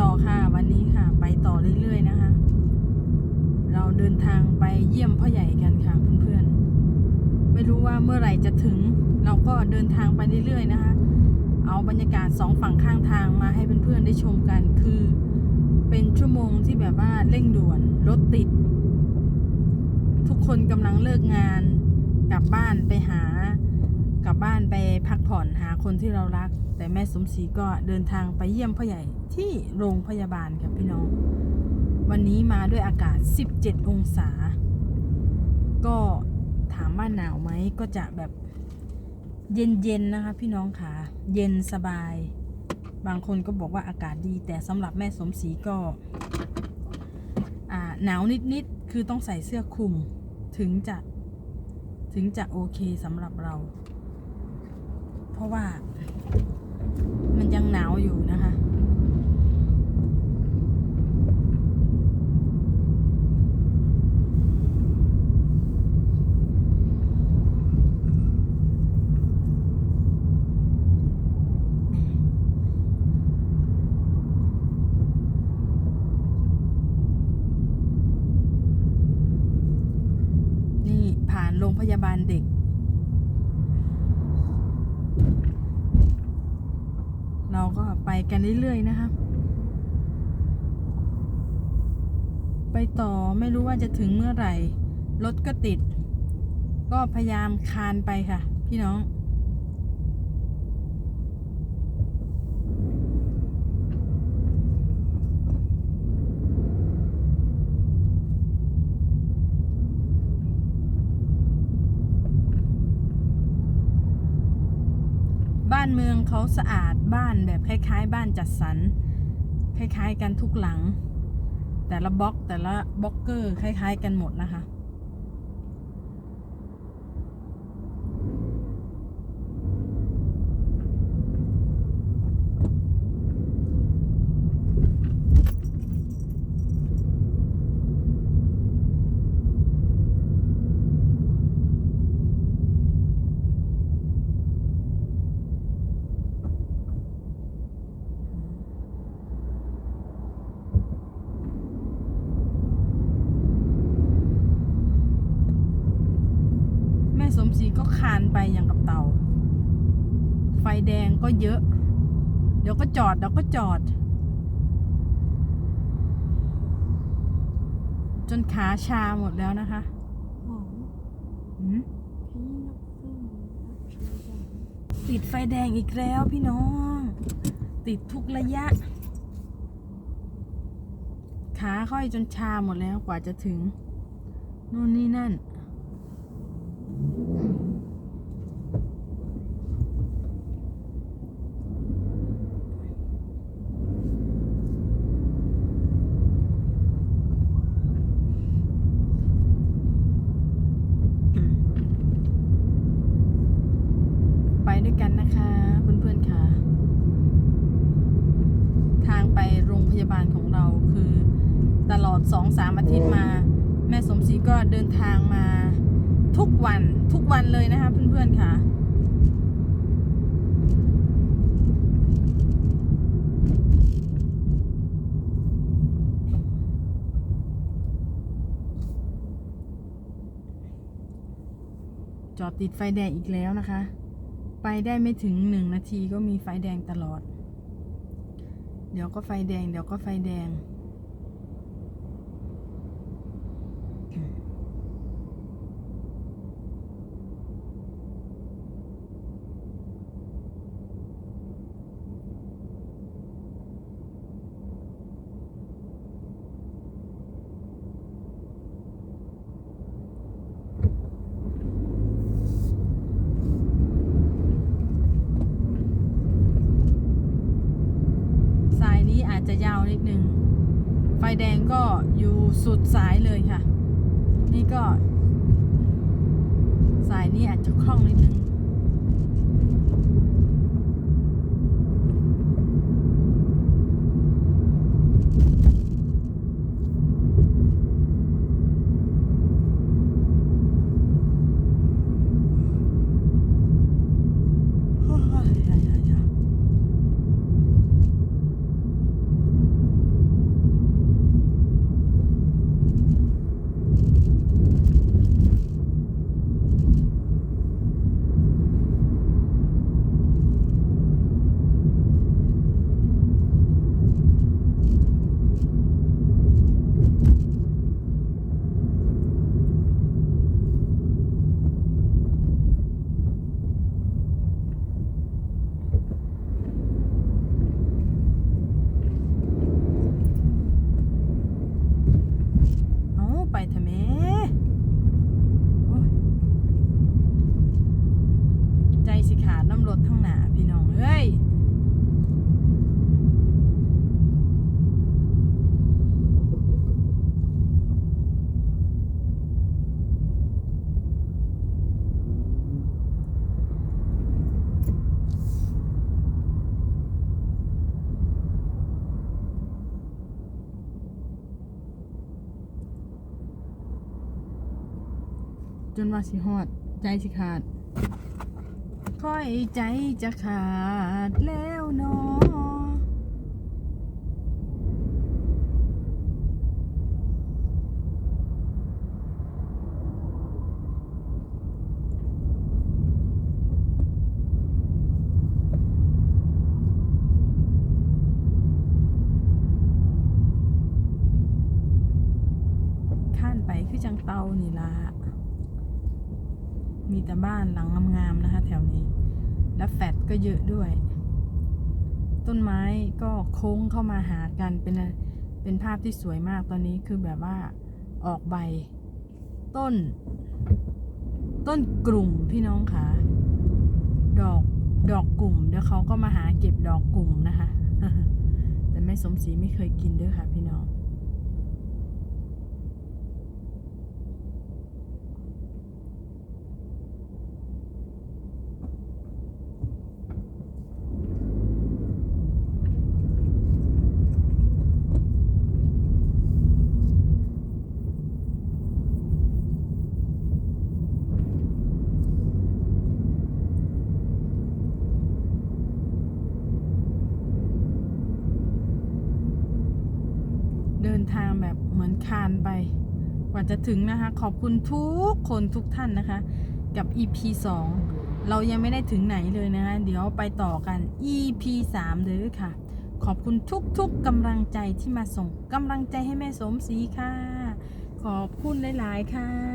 ต่อค่ะวันนี้ค่ะ ไปต่อเรื่อยๆนะคะ เราเดินทางไปเยี่ยมพ่อใหญ่กันค่ะเพื่อนๆ ไม่รู้ว่าเมื่อไหร่จะถึง เราก็เดินทางไปเรื่อยๆนะคะ เอาบรรยากาศสองฝั่งข้างทางมาให้เพื่อนๆได้ชมกัน คือเป็นชั่วโมงที่แบบว่าเร่งด่วนรถติด ทุกคนกำลังเลิกงานกลับบ้านไปหา กลับบ้านไปพักผ่อนหาคนที่เรารัก แต่แม่สมศรีก็เดินทางไปเยี่ยมพ่อใหญ่ที่โรงพยาบาลค่ะพี่น้อง วันนี้มาด้วยอากาศ 17 องศา ก็ถามว่าหนาวไหมก็จะแบบเย็นๆนะคะ พี่น้องค่ะ เย็นสบาย บางคนก็บอกว่าอากาศดี แต่สำหรับแม่สมศรีก็หนาวนิดๆคือต้องใส่เสื้อคลุมถึงจะถึงจะโอเคสำหรับเรา เพราะว่า มันยังหนาวอยู่นะคะนี่ผ่านโรงพยาบาลเด็ก เรา กันเรื่อยๆนะคะ ไปต่อไม่รู้ว่าจะถึงเมื่อไหร่ รถก็ติด ก็พยายามคานไปค่ะ พี่น้อง บ้านเมืองเขาสะอาดบ้านแบบคล้ายๆ บ้านจัดสรรคล้ายๆ กันทุกหลัง แต่ละบล็อกแต่ละบล็อกเกอร์คล้าย ๆ กันหมดนะคะ แม่ สมศรีก็คานไปอย่างกับเต่า ไฟแดงก็เยอะ เดี๋ยวก็จอดเดี๋ยวก็จอด จนขาชาหมดแล้วนะคะติดไฟแดงอีกแล้วพี่น้อง ติดทุกระยะ ขาค่อยจนชาหมดแล้วกว่าจะถึงนู่นนี่นั่น Thank you. วันทุกวันเลยนะคะเพื่อนๆค่ะ จอดติดไฟแดงอีกแล้วนะคะ ไปได้ไม่ถึงหนึ่งนาทีก็มีไฟแดงตลอด เดี๋ยวก็ไฟแดง เดี๋ยวก็ไฟแดง สายนี้อาจจะยาวนิดนึง ไฟแดง ก็อยู่สุดสายเลยค่ะ นี่ก็ สายนี้อาจจะคล่องนิดนึง จนว่าสิฮอด ใจสิขาด ค่อยใจจะขาดแล้วเนอข้านไปคือจังเตานี่ล่ะ มีแต่บ้านหลังงามๆนะคะ แถวนี้ และแฟดก็เยอะด้วย ต้นไม้ก็โค้งเข้ามาหากันเป็นเป็นภาพที่สวยมากตอนนี้คือแบบว่าออกใบ ต้น ต้นกลุ่มพี่น้องค่ะดอกดอกกลุ่มเดี๋ยวเขาก็มาหาเก็บดอกกลุ่มนะคะ แต่แม่สมศรีไม่เคยกินด้วยค่ะพี่น้อง เดินทางแบบเหมือน คานไป กว่าจะถึงนะคะ ขอบคุณทุกคนทุกท่านนะคะ กับ EP 2 เรายังไม่ได้ถึงไหนเลยนะคะ เดี๋ยวไปต่อกัน EP 3 เลยค่ะ ขอบคุณทุกๆกำลังใจที่มาส่งกำลังใจให้แม่สมศรีค่ะ ขอบคุณหลาย ๆ ค่ะ